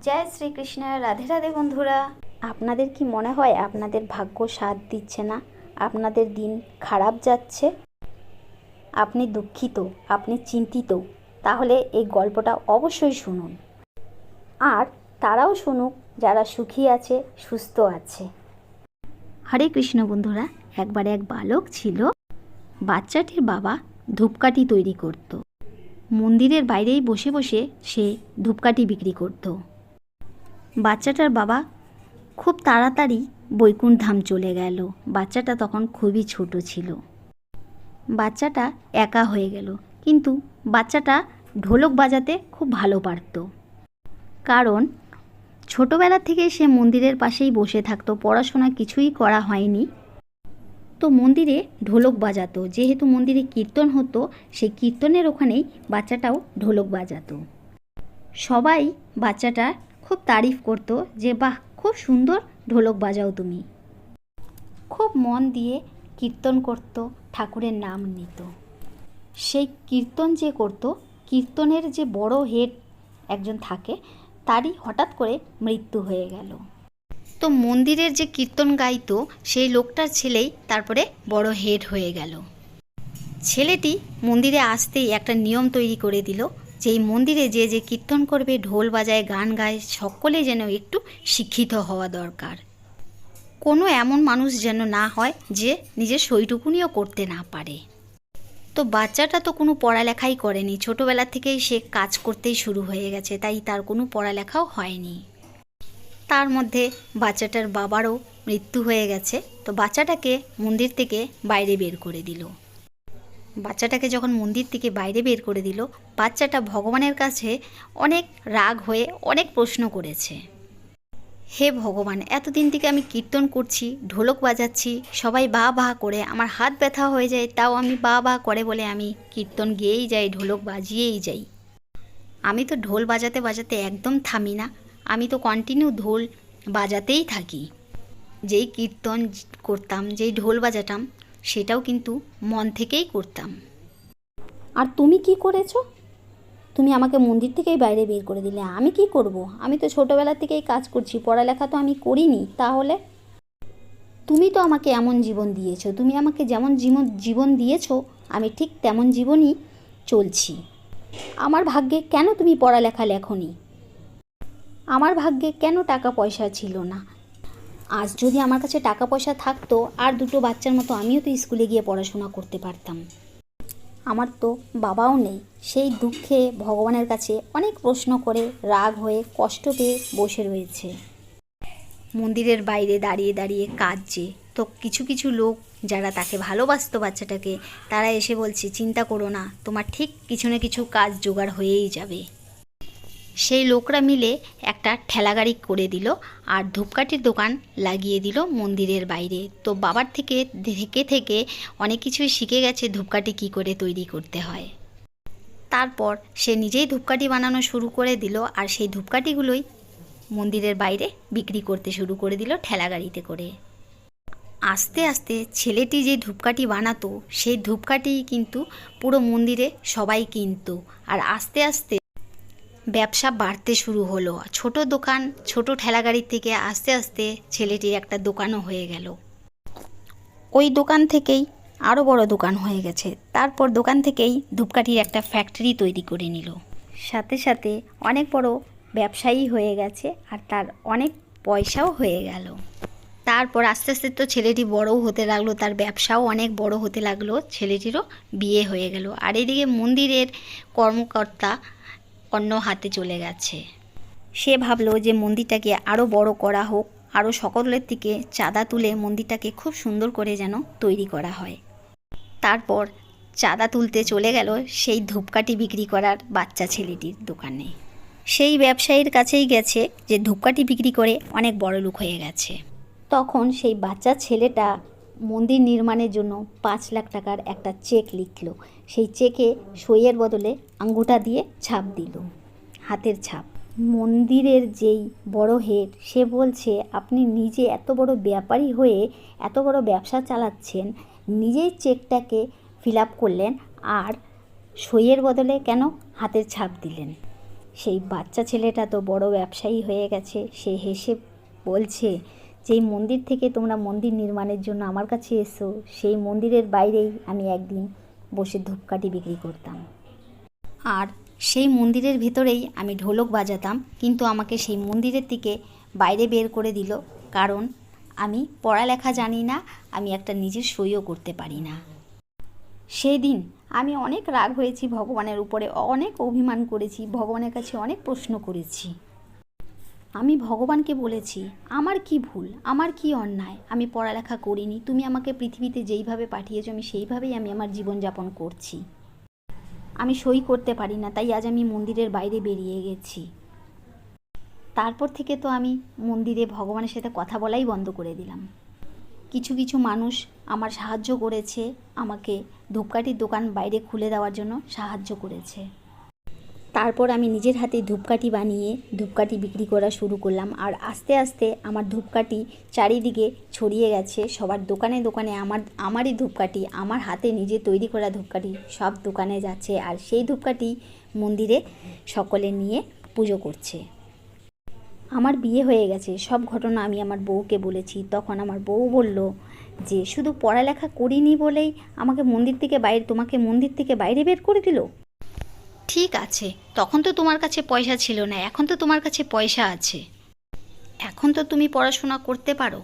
জয় শ্রীকৃষ্ণ, রাধে রাধে বন্ধুরা। আপনাদের কি মনে হয় আপনাদের ভাগ্য সাথ দিচ্ছে না? আপনাদের দিন খারাপ যাচ্ছে? আপনি দুঃখিত, আপনি চিন্তিত। তাহলে এই গল্পটা অবশ্যই শুনুন। আর তারাও শুনুক, যারা সুখী আছে, সুস্থ আছে। হরে কৃষ্ণ বন্ধুরা, একবার এক বালক ছিল। বাচ্চাটির বাবা ধূপকাঠি তৈরি করত। মন্দিরের বাইরেই বসে বসে সে ধূপকাঠি বিক্রি করত। বাচ্চাটার বাবা খুব তাড়াতাড়ি বৈকুণ্ঠ ধাম চলে গেল। বাচ্চাটা তখন খুবই ছোট ছিল। বাচ্চাটা একা হয়ে গেল। কিন্তু বাচ্চাটা ঢোলক বাজাতে খুব ভালো পারত। কারণ ছোটোবেলা থেকে সে মন্দিরের পাশেই বসে থাকতো। পড়াশোনা কিছুই করা হয়নি। তো মন্দিরে ঢোলক বাজাতো। যেহেতু মন্দিরে কীর্তন হতো, সেই কীর্তনের ওখানেই বাচ্চাটাও ঢোলক বাজাতো। সবাই বাচ্চাটা খুব তারিফ করতো যে, বাহ, খুব সুন্দর ঢোলক বাজাও তুমি। খুব মন দিয়ে কীর্তন করত, ঠাকুরের নাম নিত। সেই কীর্তন যে করত, কীর্তনের যে বড় হেড একজন থাকে, তারই হঠাৎ করে মৃত্যু হয়ে গেল। তো মন্দিরের যে কীর্তন গাইত, সেই লোকটার ছেলেই তারপরে বড় হেড হয়ে গেল। ছেলেটি মন্দিরে আসতেই একটা নিয়ম তৈরি করে দিল যে এই মন্দিরে যে যে কীর্তন করবে, ঢোল বাজায়, গান গায়, সকলে যেন একটু শিক্ষিত হওয়া দরকার। কোনো এমন মানুষ যেন না হয় যে নিজের সইটুকুনিও করতে না পারে। তো বাচ্চাটা তো কোনো পড়ালেখাই করেনি। ছোটোবেলা থেকেই সে কাজ করতেই শুরু হয়ে গেছে, তাই তার কোনো পড়ালেখাও হয়নি। তার মধ্যে বাচ্চাটার বাবারও মৃত্যু হয়ে গেছে। তো বাচ্চাটাকে মন্দির থেকে বাইরে বের করে দিল। বাচ্চাটাকে যখন মন্দির থেকে বাইরে বের করে দিল, বাচ্চাটা ভগবানের কাছে অনেক রাগ হয়ে অনেক প্রশ্ন করেছে। হে ভগবান, এতদিন থেকে আমি কীর্তন করছি, ঢোলক বাজাচ্ছি, সবাই বা বা করে, আমার হাত ব্যথা হয়ে যায়, তাও আমি বা বা করে বলে আমি কীর্তন গেয়েই যাই, ঢোলক বাজিয়েই যাই। আমি তো ঢোল বাজাতে বাজাতে একদম থামি না, আমি তো কন্টিনিউ ঢোল বাজাতেই থাকি। যেই কীর্তন করতাম, যেই ঢোল বাজাতাম সেটাও কিন্তু মন থেকেই করতাম। আর তুমি কি করেছ? তুমি আমাকে মন্দির থেকেই বাইরে বের করে দিলে। আমি কি করব? আমি তো ছোটোবেলা থেকেই কাজ করছি, পড়ালেখা তো আমি করিনি, তাহলে? তুমি তো আমাকে এমন জীবন দিয়েছ, তুমি আমাকে যেমন জীবন জীবন দিয়েছ, আমি ঠিক তেমন জীবনই চলছি। আমার ভাগ্যে কেন তুমি পড়ালেখা লেখনি? আমার ভাগ্যে কেন টাকা পয়সা ছিল না? আজ যদি আমার কাছে টাকা পয়সা থাকতো, আর দুটো বাচ্চার মতো আমিও তো স্কুলে গিয়ে পড়াশোনা করতে পারতাম। আমার তো বাবাও নেই। সেই দুঃখে ভগবানের কাছে অনেক প্রশ্ন করে রাগ হয়ে কষ্ট পেয়ে বসে রয়েছে। মন্দিরের বাইরে দাঁড়িয়ে দাঁড়িয়ে কাঁদছে। তো কিছু কিছু লোক যারা তাকে ভালোবাসতো বাচ্চাটাকে, তারা এসে বলছে, চিন্তা করো না, তোমার ঠিক কিছু না কিছু কাজ জোগাড় হয়েই যাবে। সেই লোকরা মিলে একটা ঠেলাগাড়ি করে দিল আর ধূপকাঠির দোকান লাগিয়ে দিল মন্দিরের বাইরে। তো বাবার থেকে থেকে থেকে অনেক কিছুই শিখে গেছে ধূপকাঠি কী করে তৈরি করতে হয়। তারপর সে নিজেই ধূপকাঠি বানানো শুরু করে দিল আর সেই ধূপকাঠিগুলোই মন্দিরের বাইরে বিক্রি করতে শুরু করে দিল ঠেলাগাড়িতে করে। আস্তে আস্তে ছেলেটি যে ধূপকাঠি বানাতো, সেই ধূপকাঠি কিন্তু পুরো মন্দিরে সবাই কিনতো। আর আস্তে আস্তে ব্যবসা বাড়তে শুরু হলো। ছোট দোকান, ছোট ঠেলাগাড়ির থেকে আস্তে আস্তে ছেলেটির একটা দোকানও হয়ে গেল। ওই দোকান থেকেই আরও বড় দোকান হয়ে গেছে। তারপর দোকান থেকেই ধূপকাঠির একটা ফ্যাক্টরি তৈরি করে নিল। সাথে সাথে অনেক বড় ব্যবসায়ী হয়ে গেছে আর তার অনেক পয়সাও হয়ে গেল। তারপর আস্তে আস্তে তো ছেলেটি বড়ও হতে লাগল, তার ব্যবসাও অনেক বড় হতে লাগল, ছেলেটিরও বিয়ে হয়ে গেল। আর এদিকে মন্দিরের কর্মকর্তা অন্য হাতে চলে গেছে। সে ভাবলো যে মন্দিরটাকে আরও বড় করা হোক আরও সকলের থেকে চাঁদা তুলে মন্দিরটাকে খুব সুন্দর করে যেন তৈরি করা হয়। তারপর চাঁদা তুলতে চলে গেল সেই ধূপকাঠি বিক্রি করার বাচ্চা ছেলেটির দোকানে। সেই ব্যবসায়ীর কাছেই গেছে যে ধূপকাঠি বিক্রি করে অনেক বড় লোক হয়ে গেছে। তখন সেই বাচ্চা ছেলেটা মন্দির নির্মাণের জন্য পাঁচ লাখ টাকার একটা চেক লিখল। সেই চেকে সইয়ের বদলে আঙ্গুটা দিয়ে ছাপ দিল, হাতের ছাপ। মন্দিরের যেই বড় হেড, সে বলছে, আপনি নিজে এত বড় ব্যাপারী হয়ে এত বড় ব্যবসা চালাচ্ছেন, নিজেই চেকটাকে ফিল আপ করলেন আর সইয়ের বদলে কেন হাতের ছাপ দিলেন? সেই বাচ্চা ছেলেটা তো বড় ব্যবসায়ী হয়ে গেছে, সে হেসে বলছে যেই মন্দির থেকে তোমরা মন্দির নির্মাণের জন্য আমার কাছে এসো, সেই মন্দিরের বাইরেই আমি একদিন বসে ধূপকাঠি বিক্রি করতাম। আর সেই মন্দিরের ভেতরেই আমি ঢোলক বাজাতাম, কিন্তু আমাকে সেই মন্দিরের থেকে বাইরে বের করে দিল, কারণ আমি পড়ালেখা জানি না, আমি একটা নিজের সইও করতে পারি না। সেই দিন আমি অনেক রাগ হয়েছি, ভগবানের উপরে অনেক অভিমান করেছি, ভগবানের কাছে অনেক প্রশ্ন করেছি। আমি ভগবানকে বলেছি, আমার কি ভুল? আমার কি অন্যায়? আমি পড়ালেখা করিনি, তুমি আমাকে পৃথিবীতে যেইভাবে পাঠিয়েছো, আমি সেইভাবেই আমি আমার জীবনযাপন করছি। আমি সই করতে পারি না, তাই আজ আমি মন্দিরের বাইরে বেরিয়ে গেছি। তারপর থেকে তো আমি মন্দিরে ভগবানের সাথে কথা বলাই বন্ধ করে দিলাম। কিছু কিছু মানুষ আমার সাহায্য করেছে, আমাকে ধূপকাঠির দোকান বাইরে খুলে দেওয়ার জন্য সাহায্য করেছে। তারপর আমি নিজের হাতে ধূপকাঠি বানিয়ে ধূপকাঠি বিক্রি করা শুরু করলাম। আর আস্তে আস্তে আমার ধূপকাঠি চারিদিকে ছড়িয়ে গেছে। সবার দোকানে দোকানে আমার, আমারই ধূপকাঠি, আমার হাতে নিজে তৈরি করা ধূপকাঠি সব দোকানে যাচ্ছে। আর সেই ধূপকাঠি মন্দিরে সকলে নিয়ে পুজো করছে। আমার বিয়ে হয়ে গেছে। সব ঘটনা আমি আমার বউকে বলেছি। তখন আমার বউ বলল যে, শুধু পড়ালেখা করিনি বলেই আমাকে মন্দির থেকে বাইরে, তোমাকে মন্দির থেকে বাইরে বের করে দিল? ঠিক আছে, তখন তো তোমার কাছে পয়সা ছিল না, এখন তো তোমার কাছে পয়সা আছে। এখন তো তুমি পড়াশোনা করতে পারো,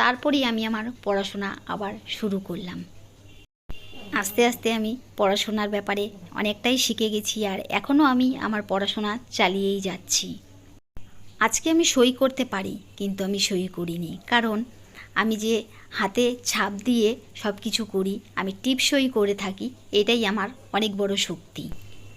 তারপরেই আমি আমার পড়াশোনা আবার শুরু করলাম। আস্তে আস্তে আমি পড়াশোনার ব্যাপারে অনেকটাই শিখে গেছি আর এখনও আমি আমার পড়াশোনা চালিয়েই যাচ্ছি। আজকে আমি সই করতে পারি, কিন্তু আমি সই করিনি, কারণ আমি যে হাতে ছাপ দিয়ে সব কিছু করি, আমি টিপ সই করে থাকি, এটাই আমার অনেক বড় শক্তি।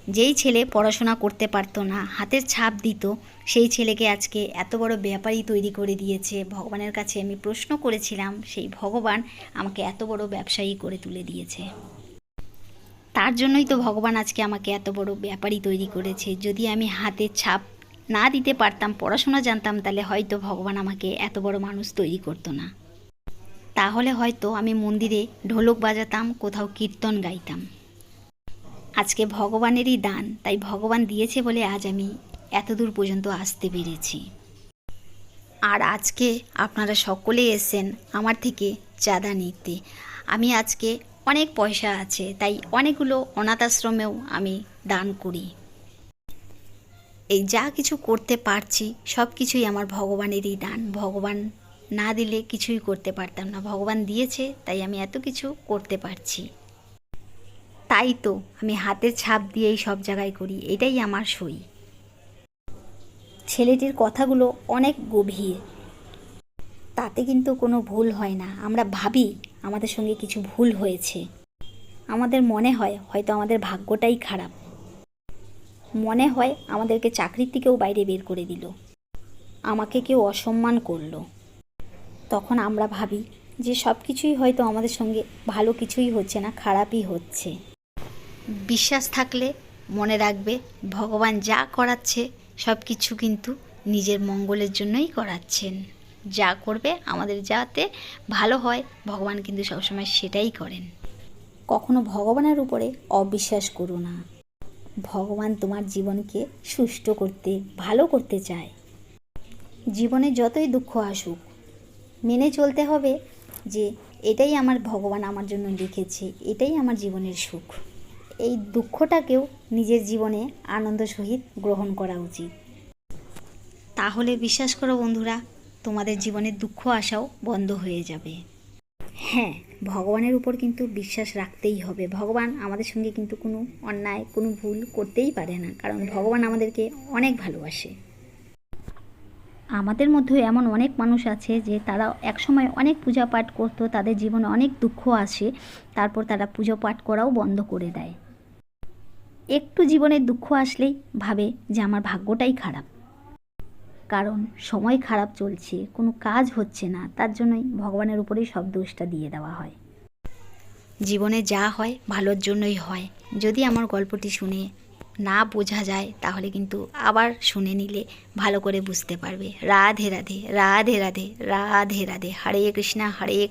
যেই ছেলে পড়াশোনা করতে পারতো না, হাতের ছাপ দিত, সেই ছেলেকে আজকে এত বড় ব্যাপারই তৈরি করে দিয়েছে। ভগবানের কাছে আমি প্রশ্ন করেছিলাম, সেই ভগবান আমাকে এত বড় ব্যবসায়ী করে তুলে দিয়েছে। তার জন্যই তো ভগবান আজকে আমাকে এত বড় ব্যাপারই তৈরি করেছে। যদি আমি হাতের ছাপ না দিতে পারতাম, পড়াশোনা জানতাম, তাহলে হয়তো ভগবান আমাকে এত বড় মানুষ তৈরি করতো না। তাহলে হয়তো আমি মন্দিরে ঢোলক বাজাতাম, কোথাও কীর্তন গাইতাম। আজকে ভগবানেরই দান, তাই ভগবান দিয়েছে বলে আজ আমি এত দূর পর্যন্ত আসতে পেরেছি। আর আজকে আপনারা সকলে এসেন আমার থেকে চাঁদা নিতে। আমি আজকে অনেক পয়সা আছে, তাই অনেকগুলো অনাথ আশ্রমেও আমি দান করি। এই যা কিছু করতে পারছি, সব কিছুই আমার ভগবানেরই দান। ভগবান না দিলে কিছুই করতে পারতাম না। ভগবান দিয়েছে, তাই আমি এত কিছু করতে পারছি। তাই তো, আমি হাতের ছাপ দিয়েই সব জায়গায় করি, এটাই আমার সই। ছেলেটির কথাগুলো অনেক গভীর। তাতে কিন্তু কোনো ভুল হয় না। আমরা ভাবি আমাদের সঙ্গে কিছু ভুল হয়েছে। আমাদের মনে হয় হয়তো আমাদের ভাগ্যটাই খারাপ। মনে হয় আমাদেরকে চাকরির থেকেও বাইরে বের করে দিল। আমাকে কেউ অসম্মান করল। তখন আমরা ভাবি যে সব কিছুই হয়তো আমাদের সঙ্গে ভালো কিছুই হচ্ছে না, খারাপই হচ্ছে। বিশ্বাস থাকলে মনে রাখবে, ভগবান যা করাচ্ছে সব কিছু কিন্তু নিজের মঙ্গলের জন্যই করাচ্ছেন। যা করবে আমাদের যাতে ভালো হয়, ভগবান কিন্তু সবসময় সেটাই করেন। কখনো ভগবানের উপরে অবিশ্বাস করো না। ভগবান তোমার জীবনকে সুষ্ঠু করতে, ভালো করতে চায়। জীবনে যতই দুঃখ আসুক, মেনে চলতে হবে যে, এটাই আমার ভগবান আমার জন্য লিখেছে, এটাই আমার জীবনের সুখ। এই দুঃখটাকেও নিজের জীবনে আনন্দ সহিত গ্রহণ করা উচিত। তাহলে বিশ্বাস করো বন্ধুরা তোমাদের জীবনে দুঃখ আসাও বন্ধ হয়ে যাবে। হ্যাঁ ভগবানের উপর কিন্তু বিশ্বাস রাখতেই হবে। ভগবান আমাদের সঙ্গে কিন্তু কোনো অন্যায় কোনো ভুল করতেই পারে না কারণ ভগবান আমাদেরকে অনেক ভালোবাসে। আমাদের মধ্যেও এমন অনেক মানুষ আছে যে তারা একসময় অনেক পূজা পাঠ করতো তাদের জীবনে অনেক দুঃখ আসে তারপর তারা পুজো পাঠ করাও বন্ধ করে দেয়। একটু জীবনে দুঃখ আসলেই ভাবে যে আমার ভাগ্যটাই খারাপ। কারণ সময় খারাপ চলছে, কোনো কাজ হচ্ছে না, তার জন্যই ভগবানের উপরেই সব দোষটা দিয়ে দেওয়া হয়। জীবনে যা হয় ভালোর জন্যই হয়। যদি আমার গল্পটি শুনে না বোঝা যায়, তাহলে কিন্তু আবার শুনে নিলে ভালো করে বুঝতে পারবে। রাধে রাধে রাধে রাধে রাধে রাধে, হরে কৃষ্ণা, হরে